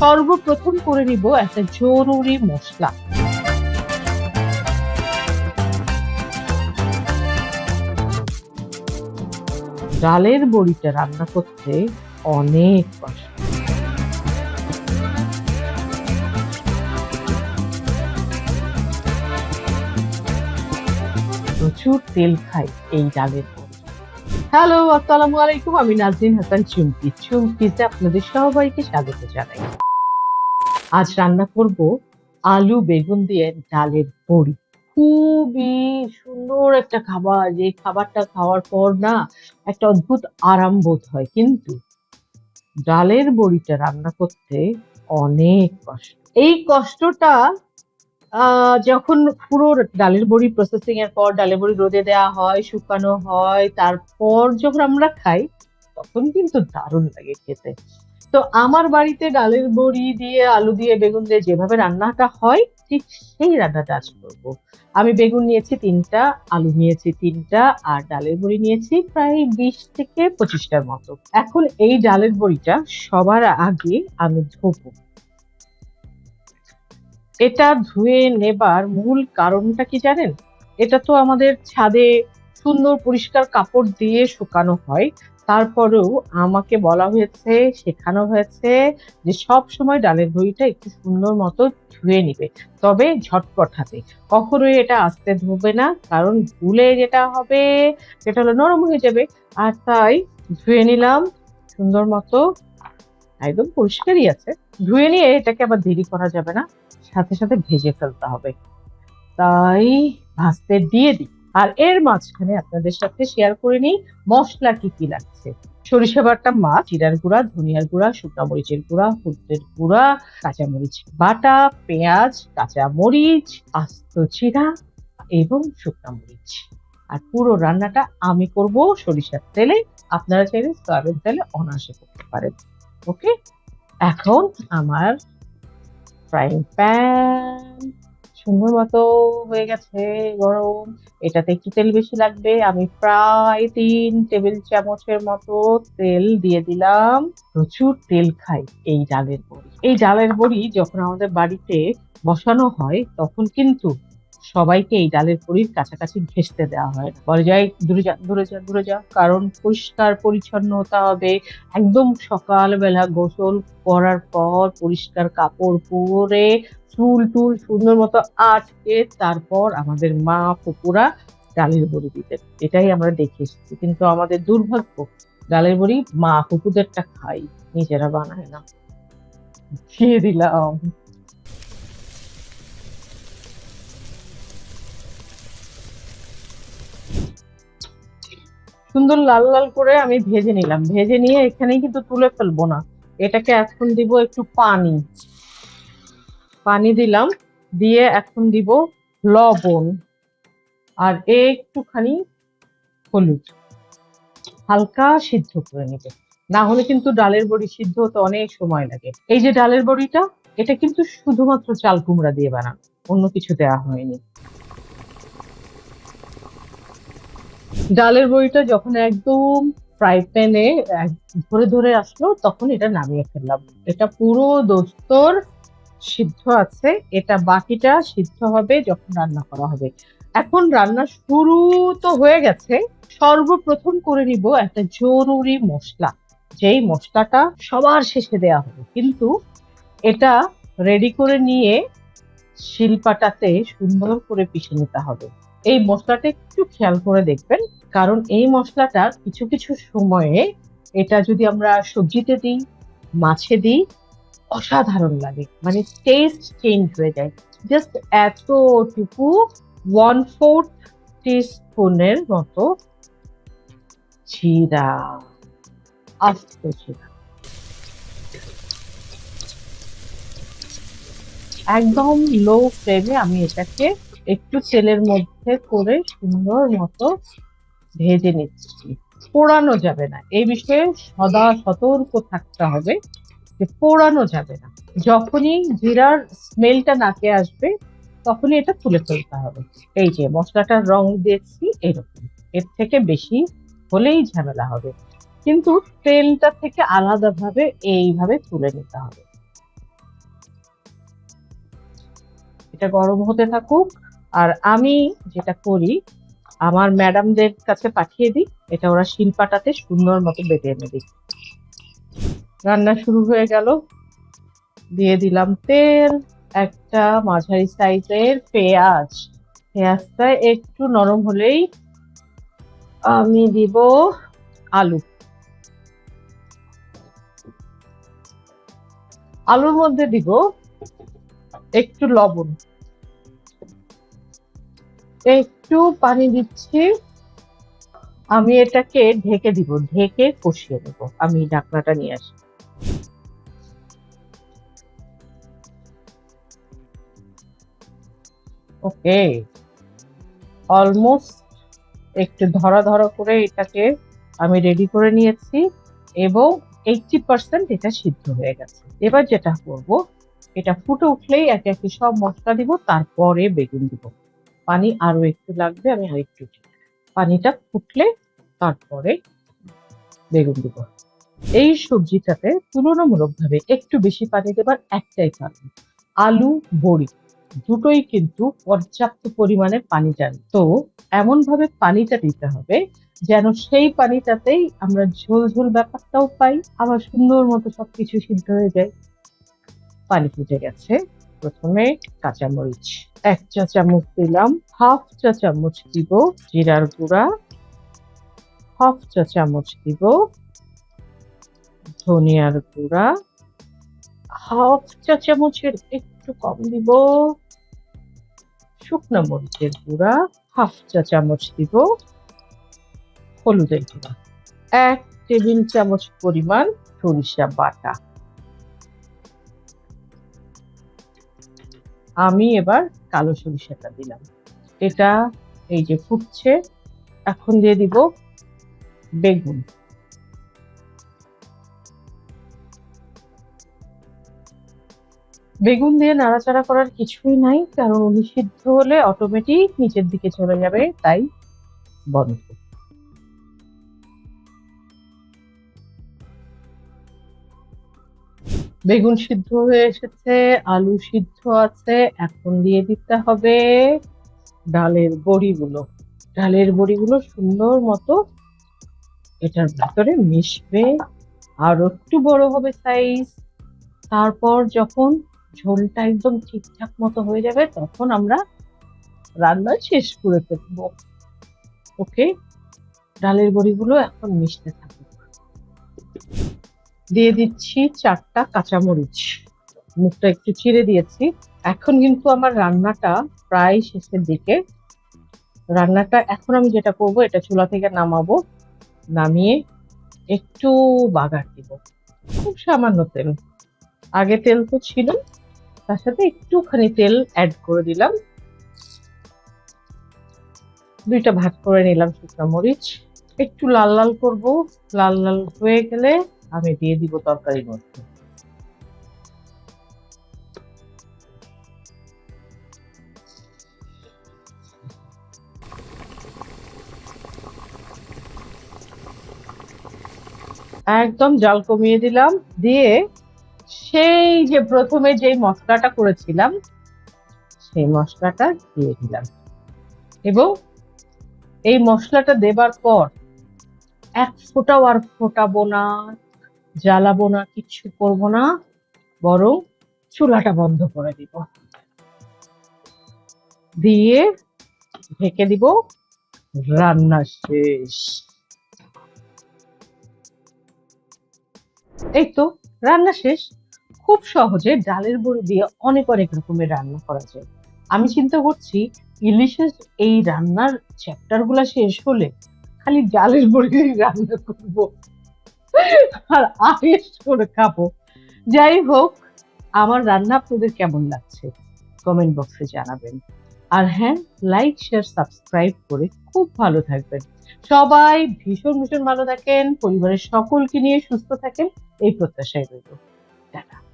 সর্বপ্রথম করে নিব একটা জরুরি মশলা। ডালের বড়িটা রান্না করতে অনেক কষ্ট। প্রচুর তেল খাই এই ডালের হ্যালো, আসসালামু আলাইকুম, আমি নাজরিন হাসান, চুমকি। চুমকিতে আপনাদের সবাইকে স্বাগত জানাই। আজ রান্না করব আলু, বেগুন দিয়ে ডালের বড়ি। খুবই সুন্দর একটা খাবার। যে খাবারটা খাওয়ার পর না একটা অদ্ভুত আরাম বোধ হয়। কিন্তু ডালের বড়িটা রান্না করতে অনেক কষ্ট। এই কষ্টটা যখন পুরো ডালের বড়ি প্রসেসিং এর পর ডালের বড়ি রোদে দেওয়া হয়, শুকানো হয়, তারপর যখন আমরা খাই, তখন কিন্তু দারুণ লাগে খেতে। তো আমার বাড়িতে ডালের বড়ি দিয়ে, আলু দিয়ে, বেগুন দিয়ে যেভাবে রান্নাটা হয়, ঠিক সেই রান্নাটা আজ করব। আমি বেগুন নিয়েছি তিনটা, আলু নিয়েছি তিনটা, আর ডালের বড়ি নিয়েছি প্রায় বিশ থেকে পঁচিশটার মতো। এখন এই ডালের বড়িটা সবার আগে আমি ধোবো। এটা ধুয়ে নেবার মূল কারণটা কি জানেন? এটা তো আমাদের ছাদে সুন্দর পরিষ্কার কাপড় দিয়ে শুকানো হয়। তারপরেও আমাকে বলা হয়েছে, শেখানো হয়েছে যে সব সময় ডালের বড়িটা একটু সুন্দর মতো ধুয়ে নিবে। তবে ঝটপট হাতে। কখনোই এটা আস্তে ধোবে না, কারণ ভুলে যেটা হবে সেটা হলো নরম হয়ে যাবে। আর তাই ধুয়ে নিলাম, সুন্দর মতো একদম পরিষ্কারই আছে। ধুয়ে নিয়ে এটাকে আবার দেরি করা যাবে না, সাথে সাথে ভেজে ফেলতে হবে। তাই ভাজতে দিয়ে দিই। আর এর মাঝখানে আপনাদের সাথে শেয়ার করে নিই মশলা কি কি লাগছে। সরিষা বাটা মাছ, জিরার গুঁড়া, ধনিয়ার গুঁড়া, শুকনো মরিচের গুঁড়া, হলুদের গুঁড়া, কাঁচামরিচ বাটা, পেঁয়াজ, কাঁচা মরিচ, আস্ত জিরা এবং শুকনো মরিচ। আর পুরো রান্নাটা আমি করব সরিষার তেলে। আপনারা চাইলে সয়াবিন তেলে অনায়াসে করতে পারেন। ওকে এখন আমার ফ্রাইং প্যান সুন্দর মতো হয়ে গেছে, গরম। এটাতে একটু তেল বেশি লাগবে। আমি প্রায় তিন টেবিল চামচের মতো তেল দিয়ে দিলাম। প্রচুর তেল খাই এই ডালের বড়ি। এই ডালের বড়ি যখন আমাদের বাড়িতে বসানো হয়, তখন কিন্তু সবাইকে এই ডালের বড়ির কাছাকাছি ঘেসতে দেওয়া হয়। বলে যায় দূরে যা দূরে যা দূরে যা। কারণ পরিষ্কার পরিচ্ছন্ন হতে হবে। একদম সকালবেলা গোসল করার পর পরিষ্কার কাপড় পরে চুল টুল সুন্দর মতো আটকে তারপর আমাদের মা পুকুরা ডালের বড়ি দিতেন। এটাই আমরা দেখে এসেছি। কিন্তু আমাদের দুর্ভাগ্য, ডালের বড়ি মা পুকুদেরটা খাই নিজেরা বানায় না। খেয়ে দিলাম। সুন্দর লাল লাল করে আমি ভেজে নিলাম। ভেজে নিয়ে এখানে কিন্তু তুলে ফেলব না। এটাকে এখন দিব একটু পানি। পানি দিলাম। দিয়ে এখন দিব লবণ। আর একটুখানি হলুদ। হালকা সিদ্ধ করে নিবে। না হলে কিন্তু ডালের বড়ি সিদ্ধ হতে অনেক সময় লাগে। এই যে ডালের বড়িটা, এটা কিন্তু শুধুমাত্র চাল কুমড়া দিয়ে বানানো। অন্য কিছু দেওয়া হয়নি। ডালের বড়িটা যখন একদম ফ্রাই প্যানে ধরে ধরে আসলো, তখন এটা নামিয়ে ফেললাম। এটা পুরো দোস্তর সিদ্ধ আছে। এটা বাকিটা সিদ্ধ হবে যখন রান্না করা হবে। এখন রান্না শুরু তো হয়ে গেছে। সর্বপ্রথম করে নিব একটা জরুরি মশলা। যেই মশলাটা সবার শেষে দেয়া হবে। কিন্তু এটা রেডি করে নিয়ে শিলপাটাতে সুন্দর করে পিষে নিতে হবে। এই মশলাটা একটু খেয়াল করে দেখবেন, কারণ এই মশলাটা কিছু কিছু সময়ে এটা যদি আমরা সবজিতে দিই, মাছে দিই, অসাধারণ লাগে। মানে টেস্ট চেঞ্জ হয়ে যায়। জাস্ট এতটুকু ওয়ান ফোর্থ টিস্পুনের মতো জিরা, আস্ত জিরা। একদম লো ফ্লেমে আমি এটাকে একটু তেলের মধ্যে করে সুন্দর মতো ভেজে নিচ্ছি। পোড়ানো যাবে না। এই বিষয়ে সদা সতর্ক থাকতে হবে যে পোড়ানো যাবে না। যখনই জিরার স্মেলটা নাকে আসবে, তখনই এটা তুলে ফেলতে হবে। এই যে মশলাটার রং দেখছি এরকম। এর থেকে বেশি হলেই ঝামেলা হবে। কিন্তু তেলটা থেকে আলাদাভাবে এইভাবে তুলে নিতে হবে। এটা গরম হতে থাকুক আর আমি যেটা করি, আমার ম্যাডামদের কাছে পাঠিয়ে দিই, এটা ওরা শিলপাটাতে সুন্দর মতো বেটে এনে দিই রান্না শুরু হয়ে গেল। দিয়ে দিলাম তেল, একটা মাঝারি সাইজের পেঁয়াজ। পেঁয়াজটা একটু নরম হলেই আমি দিব আলু। আলুর মধ্যে দিব একটু লবণ। একটু পানি দিচ্ছি। আমি এটাকে ঢেকে দিব, ঢেকে কষিয়ে নেব। আমি ঢাকনাটা নিয়ে আসি। ওকে। অলমোস্ট একটু ধরা ধরা করে এটাকে আমি রেডি করে নিয়েছি এবং এইটটি পার্সেন্ট এটা সিদ্ধ হয়ে গেছে। এবার যেটা করব, এটা ফুটে উঠলেই একে একে সব মশলা দিব, তারপরে বেগুন দিব। পানি আরও একটু লাগবে, আমি আর একটু পানিটা ফুটলে তারপরে বেগুন দিব। এই সবজিটাতে তুলনামূলকভাবে একটু বেশি পানি দেবার একটাই কারণ, আলু, বড়ি, দুটোই কিন্তু পর্যাপ্ত পরিমাণে পানি টানে তো এমন ভাবে পানিটা দিতে হবে যেন সেই পানিটাতেই আমরা ঝোল ঝোল ব্যাপারটাও পাই, আবার সুন্দর মতো সবকিছু সিদ্ধ হয়ে যায়। পানি ফুটে গেছে। প্রথমে কাঁচামরিচ। এক চা চামচ দিলাম, হাফ চা চামচ দিব জিরার গুঁড়া, হাফ চা চামচ দিব ধনিয়ার গুঁড়া, হাফ চা চামচের একটু কম দিব শুকনো মরিচের গুঁড়া, হাফ চা চামচ দিব হলুদের গুঁড়া। এক টেবিল চামচ পরিমাণ সরিষা বাটা। আমি এবার কালো সরিষাটা দিলাম। এটা এই যে ফুটছে, এখন দিয়ে দিব বেগুন। বেগুন দিয়ে নাড়াচাড়া করার কিছুই নাই, কারণ উনি সিদ্ধ হলে অটোমেটিক নিচের দিকে চলে যাবে, তাই বন্ধ। বেগুন সিদ্ধ হয়ে এসেছে, আলু সিদ্ধ আছে, এখন দিয়ে দিতে হবে ডালের বড়িগুলো। ডালের বড়িগুলো সুন্দর মতো এটার ভিতরে মিশবে, আর একটু বড় হবে সাইজ তারপর যখন ঝোলটা একদম ঠিকঠাক মতো হয়ে যাবে, তখন আমরা রান্না শেষ করে ফেলব। ওকে ডালের বড়িগুলো এখন মিশতে থাকুক। দিয়ে দিচ্ছি চারটা কাঁচামরিচ। মুখটা একটু চিড়ে দিয়েছি। এখন কিন্তু আমার রান্নাটা প্রায় শেষের দিকে। রান্নাটা এখন আমি যেটা করব, এটা চুলা থেকে নামাবো, নামিয়ে একটু বাগার দিব। খুব সামান্য তেল। আগে তেল তো ছিল, তার সাথে একটুখানি তেল অ্যাড করে দিলাম। দুইটা ভাগ করে নিলাম শুকনো মরিচ। একটু লাল লাল করব। লাল লাল হয়ে গেলে আমি দিয়ে দিব তরকারির মধ্যে। একদম জাল কমিয়ে দিলাম, দিয়ে সেই যে প্রথমে যে মশলাটা করেছিলাম, সেই মশলাটা দিয়ে দিলাম। এবং এই মশলাটা দেবার পর এক ফোঁটাও আর ফোটাবো না। জ্বালাবো না কিছু করব না, বরং চুলাটা বন্ধ করে দিব। দিয়ে ঢেকে দিব রান্না শেষ। এই তো, রান্না শেষ। খুব সহজে ডালের বড়ি দিয়ে অনেক অনেক রকমের রান্না করা যায়। আমি চিন্তা করছি, ইলিশের এই রান্নার চ্যাপ্টারগুলা শেষ হলে খালি ডালের বড়ি রান্না করব। আর আয়েস করে খাব। যাই হোক, আমার রান্না আপনাদের কেমন লাগছে? কমেন্ট বক্সে জানাবেন। আর হ্যাঁ লাইক শেয়ার সাবস্ক্রাইব করে খুব ভালো থাকবেন। সবাই ভীষণ ভীষণ ভালো থাকেন। পরিবারের সকলকে নিয়ে সুস্থ থাকেন। এই প্রত্যাশায় রইল। টাটা।